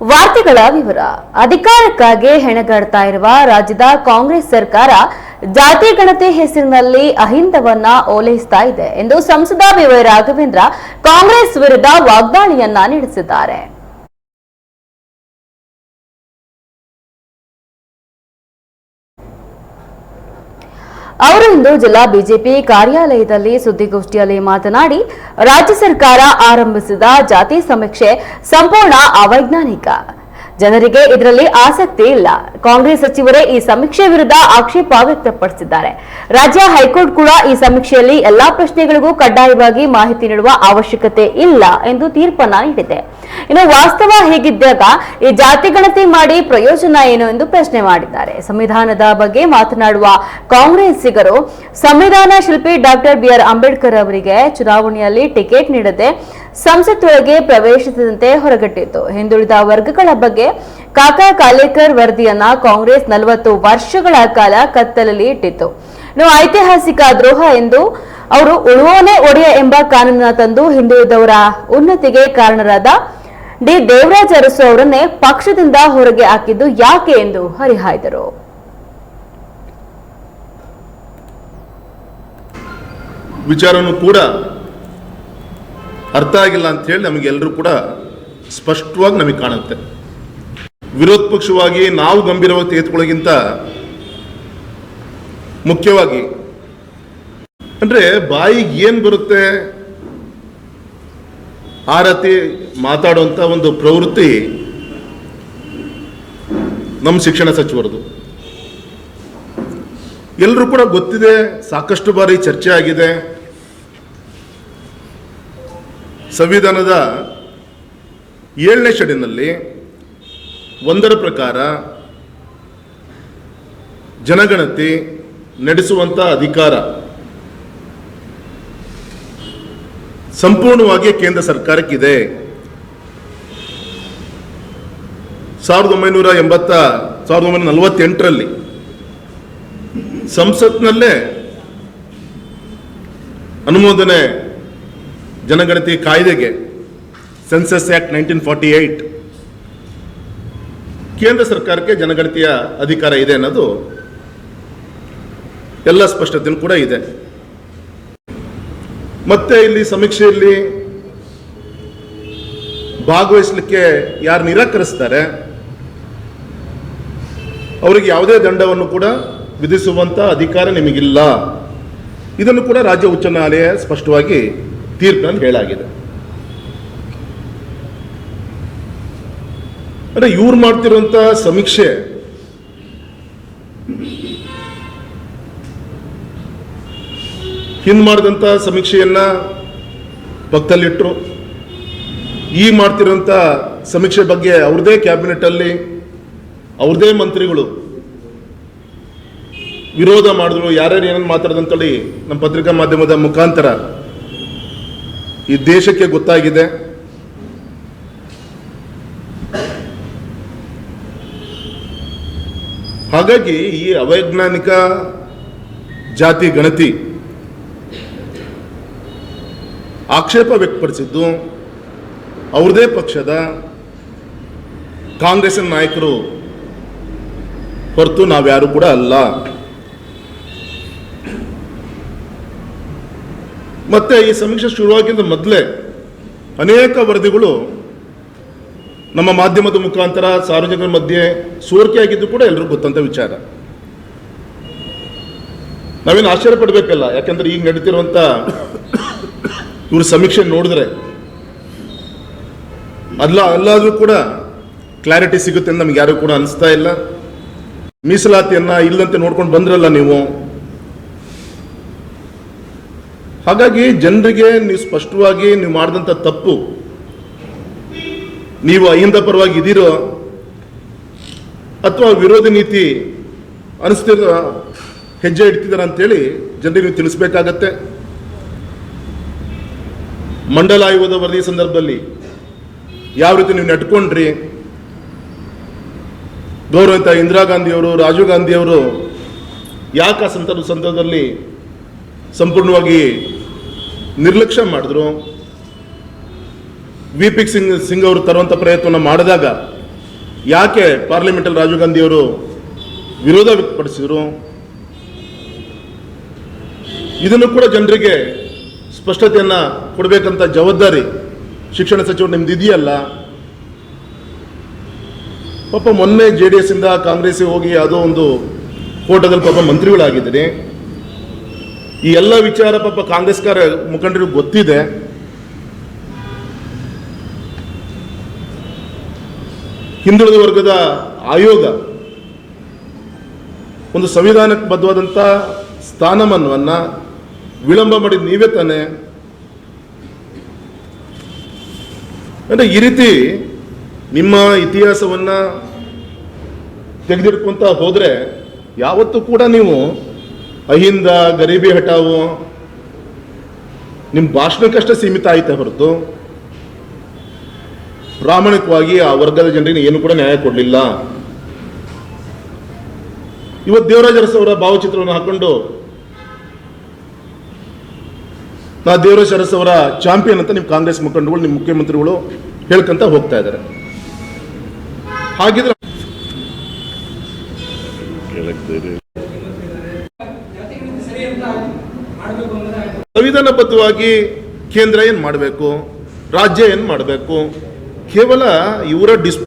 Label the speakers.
Speaker 1: ವಾರ್ತೆಗಳ ವಿವರ. ಅಧಿಕಾರಕ್ಕಾಗಿ ಹೆಣಗಾಡ್ತಾ ಇರುವ ರಾಜ್ಯದ ಕಾಂಗ್ರೆಸ್ ಸರ್ಕಾರ ಜಾತಿ ಗಣತಿ ಹೆಸರಿನಲ್ಲಿ ಅಹಿಂದವನ್ನ ಓಲೈಸ್ತಾ ಇದೆ ಎಂದು ಸಂಸದ ಬಿವೈ ರಾಘವೇಂದ್ರ ಕಾಂಗ್ರೆಸ್ ವಿರುದ್ಧ ವಾಗ್ದಾಳಿಯನ್ನ ನಡೆಸಿದ್ದಾರೆ. ಅವರು ಇಂದು ಜಿಲ್ಲಾ ಬಿಜೆಪಿ ಕಾರ್ಯಾಲಯದಲ್ಲಿ ಸುದ್ದಿಗೋಷ್ಠಿಯಲ್ಲಿ ಮಾತನಾಡಿ ರಾಜ್ಯ ಸರ್ಕಾರ ಆರಂಭಿಸಿದ ಜಾತಿ ಸಮೀಕ್ಷೆ ಸಂಪೂರ್ಣ ಅವೈಜ್ಞಾನಿಕ. ಜನರಿಗೆ ಇದರಲ್ಲಿ ಆಸಕ್ತಿ ಇಲ್ಲ. ಕಾಂಗ್ರೆಸ್ ಸಚಿವರೇ ಈ ಸಮೀಕ್ಷೆ ವಿರುದ್ಧ ಆಕ್ಷೇಪ ವ್ಯಕ್ತಪಡಿಸಿದ್ದಾರೆ. ರಾಜ್ಯ ಹೈಕೋರ್ಟ್ ಕೂಡ ಈ ಸಮೀಕ್ಷೆಯಲ್ಲಿ ಎಲ್ಲಾ ಪ್ರಶ್ನೆಗಳಿಗೂ ಕಡ್ಡಾಯವಾಗಿ ಮಾಹಿತಿ ನೀಡುವ ಅವಶ್ಯಕತೆ ಇಲ್ಲ ಎಂದು ತೀರ್ಪನ್ನ ನೀಡಿದೆ. ಇನ್ನು ವಾಸ್ತವ ಹೇಗಿದ್ದಾಗ ಈ ಜಾತಿ ಗಣತಿ ಮಾಡಿ ಪ್ರಯೋಜನ ಏನು ಎಂದು ಪ್ರಶ್ನೆ ಮಾಡಿದ್ದಾರೆ. ಸಂವಿಧಾನದ ಬಗ್ಗೆ ಮಾತನಾಡುವ ಕಾಂಗ್ರೆಸ್ಸಿಗರು ಸಂವಿಧಾನ ಶಿಲ್ಪಿ ಡಾಕ್ಟರ್ ಬಿಆರ್ ಅಂಬೇಡ್ಕರ್ ಅವರಿಗೆ ಚುನಾವಣೆಯಲ್ಲಿ ಟಿಕೆಟ್ ನೀಡದೆ ಸಂಸತ್ತೊಳಗೆ ಪ್ರವೇಶಿಸದಂತೆ ಹೊರಗಟ್ಟಿತ್ತು. ಹಿಂದುಳಿದ ವರ್ಗಗಳ ಬಗ್ಗೆ ಕಾಕಾ ಕಾಲೇಕರ್ ವರದಿಯನ್ನ ಕಾಂಗ್ರೆಸ್ ನಲವತ್ತು ವರ್ಷಗಳ ಕಾಲ ಕತ್ತಲಲ್ಲಿ ಇಟ್ಟಿತ್ತು. ಇನ್ನು ಐತಿಹಾಸಿಕ ದ್ರೋಹ ಎಂದು ಅವರು ಉಳುವೋನೆ ಒಡೆಯ ಎಂಬ ಕಾನೂನನ್ನ ತಂದು ಹಿಂದುಳಿದವರ ಉನ್ನತಿಗೆ ಕಾರಣರಾದ ಡಿ. ದೇವರಾಜ್ ಅರಸು ಅವರನ್ನೇ ಪಕ್ಷದಿಂದ ಹೊರಗೆ ಹಾಕಿದ್ದು ಯಾಕೆ ಎಂದು ಹರಿಹಾಯ್ದರು.
Speaker 2: ವಿಚಾರವನ್ನು ಕೂಡ ಅರ್ಥ ಆಗಿಲ್ಲ ಅಂತ ಹೇಳಿ ನಮಗೆಲ್ಲರೂ ಕೂಡ ಸ್ಪಷ್ಟವಾಗಿ ನಮಗೆ ಕಾಣುತ್ತೆ. ವಿರೋಧ ಪಕ್ಷವಾಗಿ ನಾವು ಗಂಭೀರವಾಗಿ ತೆಗೆದುಕೊಳ್ಳೋಕ್ಕಿಂತ ಮುಖ್ಯವಾಗಿ ಅಂದ್ರೆ ಬಾಯಿಗೆ ಏನು ಬರುತ್ತೆ? ಆ ರೀತಿ ಮಾತಾಡುವಂಥ ಒಂದು ಪ್ರವೃತ್ತಿ ನಮ್ಮ ಶಿಕ್ಷಣ ಸಚಿವರದು. ಎಲ್ಲರೂ ಕೂಡ ಗೊತ್ತಿದೆ, ಸಾಕಷ್ಟು ಬಾರಿ ಚರ್ಚೆ ಆಗಿದೆ. ಸಂವಿಧಾನದ ಏಳನೇ ಶೆಡಿನಲ್ಲಿ ಒಂದರ ಪ್ರಕಾರ ಜನಗಣತಿ ನಡೆಸುವಂಥ ಅಧಿಕಾರ ಸಂಪೂರ್ಣವಾಗಿ ಕೇಂದ್ರ ಸರ್ಕಾರಕ್ಕಿದೆ. ಸಾವಿರದ ಒಂಬೈನೂರ ಎಂಬತ್ತ, ಸಾವಿರದ ಒಂಬೈನೂರ ನಲವತ್ತೆಂಟರಲ್ಲಿ ಸಂಸತ್ನಲ್ಲೇ ಅನುಮೋದನೆ ಜನಗಣತಿ ಕಾಯ್ದೆಗೆ census act nineteen forty eight ಕೇಂದ್ರ ಸರ್ಕಾರಕ್ಕೆ ಜನಗಣತಿಯ ಅಧಿಕಾರ ಇದೆ ಅನ್ನೋದು ಎಲ್ಲ ಸ್ಪಷ್ಟತೆಯೂ ಕೂಡ ಇದೆ. ಮತ್ತೆ ಇಲ್ಲಿ ಸಮೀಕ್ಷೆಯಲ್ಲಿ ಭಾಗವಹಿಸಲಿಕ್ಕೆ ಯಾರು ನಿರಾಕರಿಸ್ತಾರೆ, ಅವರಿಗೆ ಯಾವುದೇ ದಂಡವನ್ನು ಕೂಡ ವಿಧಿಸುವಂತ ಅಧಿಕಾರ ನಿಮಗಿಲ್ಲ. ಇದನ್ನು ಕೂಡ ರಾಜ್ಯ ಉಚ್ಚ ನ್ಯಾಯಾಲಯ ಸ್ಪಷ್ಟವಾಗಿ ತೀರ್ಪಿನಲ್ಲಿ ಹೇಳಾಗಿದೆ. ಅಂದ್ರೆ ಇವ್ರು ಮಾಡ್ತಿರುವಂತ ಸಮೀಕ್ಷೆ ಹಿಂದ್ ಮಾಡಿದಂತ ಸಮೀಕ್ಷೆಯನ್ನ ಪಕ್ಕದಲ್ಲಿಟ್ಟರು ಈ ಮಾಡ್ತಿರೋಂಥ ಸಮೀಕ್ಷೆ ಬಗ್ಗೆ ಅವ್ರದೇ ಕ್ಯಾಬಿನೆಟ್ ಅಲ್ಲಿ ಅವ್ರದೇ ಮಂತ್ರಿಗಳು ವಿರೋಧ ಮಾಡಿದ್ರು. ಯಾರ್ಯಾರು ಏನೇನು ಮಾತಾಡೋದಂತೇಳಿ ನಮ್ಮ ಪತ್ರಿಕಾ ಮಾಧ್ಯಮದ ಮುಖಾಂತರ ಈ ದೇಶಕ್ಕೆ ಗೊತ್ತಾಗಿದೆ. ಹಾಗಾಗಿ ಈ ಅವೈಜ್ಞಾನಿಕ ಜಾತಿ ಗಣತಿ ಆಕ್ಷೇಪ ವ್ಯಕ್ತಪಡಿಸಿದ್ದು ಅವ್ರದೇ ಪಕ್ಷದ ಕಾಂಗ್ರೆಸ್ ನಾಯಕರು ಹೊರತು ನಾವ್ಯಾರು ಕೂಡ ಅಲ್ಲ. ಮತ್ತೆ ಈ ಸಮೀಕ್ಷೆ ಶುರುವಾಗಿದ್ದ ಮೊದಲೇ ಅನೇಕ ವರದಿಗಳು ನಮ್ಮ ಮಾಧ್ಯಮದ ಮುಖಾಂತರ ಸಾರ್ವಜನಿಕರ ಮಧ್ಯೆ ಸೋರಿಕೆಯಾಗಿದ್ದು ಕೂಡ ಎಲ್ಲರಿಗೂ ಗೊತ್ತಂತ ವಿಚಾರ. ನಾವೇನು ಆಶ್ಚರ್ಯ ಪಡಬೇಕಲ್ಲ, ಯಾಕಂದ್ರೆ ಈಗ ನಡೀತಿರುವಂತ ಇವ್ರ ಸಮೀಕ್ಷೆ ನೋಡಿದ್ರೆ ಅಲ್ಲ, ಅಲ್ಲಾದ್ರೂ ಕೂಡ ಕ್ಲಾರಿಟಿ ಸಿಗುತ್ತೆ ಅಂತ ನಮ್ಗೆ ಯಾರು ಕೂಡ ಅನಿಸ್ತಾ ಇಲ್ಲ. ಮೀಸಲಾತಿಯನ್ನ ಇಲ್ಲಂತೆ ನೋಡ್ಕೊಂಡು ಬಂದ್ರಲ್ಲ ನೀವು ಹಾಗಾಗಿ ಜನರಿಗೆ ನೀವು ಸ್ಪಷ್ಟವಾಗಿ ನೀವು ಮಾಡಿದಂಥ ತಪ್ಪು. ನೀವು ಅಹಿಂದ ಪರವಾಗಿ ಇದ್ದೀರೋ ಅಥವಾ ವಿರೋಧಿ ನೀತಿ ಅನಿಸ್ತಿರೋ ಹೆಜ್ಜೆ ಇಡ್ತಿದ್ದಾರೆ ಅಂತೇಳಿ ಜನರಿಗೆ ನೀವು ತಿಳಿಸ್ಬೇಕಾಗತ್ತೆ. ಮಂಡಲ ಆಯೋಗದ ವರದಿ ಸಂದರ್ಭದಲ್ಲಿ ಯಾವ ರೀತಿ ನೀವು ನಡ್ಕೊಂಡ್ರಿ ಗೌರವಿತ ಇಂದಿರಾ ಗಾಂಧಿಯವರು ರಾಜೀವ್ ಗಾಂಧಿಯವರು ಯಾಕೆ ಆ ಸಂದರ್ಭ ಸಂದರ್ಭದಲ್ಲಿ ಸಂಪೂರ್ಣವಾಗಿ ನಿರ್ಲಕ್ಷ್ಯ ಮಾಡಿದ್ರು. ವಿ ಪಿ ಸಿಂಗ್ ಸಿಂಗ್ ಅವರು ತರುವಂಥ ಪ್ರಯತ್ನವನ್ನು ಮಾಡಿದಾಗ ಯಾಕೆ ಪಾರ್ಲಿಮೆಂಟಲ್ಲಿ ರಾಜೀವ್ ಗಾಂಧಿ ಅವರು ವಿರೋಧ ವ್ಯಕ್ತಪಡಿಸಿದರು? ಇದನ್ನು ಕೂಡ ಜನರಿಗೆ ಸ್ಪಷ್ಟತೆಯನ್ನ ಕೊಡಬೇಕಂತ ಜವಾಬ್ದಾರಿ ಶಿಕ್ಷಣ ಸಚಿವರು ನಿಮ್ದು ಇದೆಯಲ್ಲ. ಪಾಪ ಮೊನ್ನೆ ಜೆ ಡಿ ಎಸ್ ಇಂದ ಕಾಂಗ್ರೆಸ್ಗೆ ಹೋಗಿ ಯಾವುದೋ ಒಂದು ಕೋಟದಲ್ಲಿ ಪಾಪ ಮಂತ್ರಿಗಳಾಗಿದ್ದೀರಿ. ಈ ಎಲ್ಲ ವಿಚಾರ ಪಾಪ ಕಾಂಗ್ರೆಸ್ಕಾರ ಮುಖಂಡರಿಗೆ ಗೊತ್ತಿದೆ. ಹಿಂದುಳಿದ ವರ್ಗದ ಆಯೋಗ ಒಂದು ಸಂವಿಧಾನಕ್ಕೆ ಬದ್ಧವಾದಂಥ ಸ್ಥಾನಮಾನವನ್ನು ವಿಳಂಬ ಮಾಡಿದ ನೀವೇ ತಾನೆ. ಅಂದ್ರೆ ಈ ರೀತಿ ನಿಮ್ಮ ಇತಿಹಾಸವನ್ನ ತೆಗೆದಿಡ್ಕೊಂತ ಹೋದರೆ ಯಾವತ್ತೂ ಕೂಡ ನೀವು ಅಹಿಂದ ಗರೀಬಿ ಹಟಾವು ನಿಮ್ಮ ಭಾಷಣಕ್ಕಷ್ಟೇ ಸೀಮಿತ ಆಯ್ತೆ ಹೊರತು, ಪ್ರಾಮಾಣಿಕವಾಗಿ ಆ ವರ್ಗದ ಜನರಿಗೆ ಏನು ಕೂಡ ನ್ಯಾಯ ಕೊಡಲಿಲ್ಲ. ಇವತ್ತು ದೇವರಾಜ ಅರಸು ಅವರ ಭಾವಚಿತ್ರವನ್ನು ಹಾಕೊಂಡು, ನಾ ದೇವರಾಜ ಅರಸು ಅವರ ಚಾಂಪಿಯನ್ ಅಂತ ನಿಮ್ಮ ಕಾಂಗ್ರೆಸ್ ಮುಖಂಡಗಳು ನಿಮ್ಮ ಮುಖ್ಯಮಂತ್ರಿಗಳು ಹೇಳ್ಕೊಂತ ಹೋಗ್ತಾ ಇದ್ದಾರೆ. ಹಾಗಿದ್ರೆ ಸಂವಿಧಾನಬದ್ಧವಾಗಿ ಕೇಂದ್ರ ಏನ್ ಮಾಡಬೇಕು? ರಾಜ್ಯ ಏನ್ ಮಾಡಬೇಕು? ಕೇವಲ ಇವರ ಡಿಸ್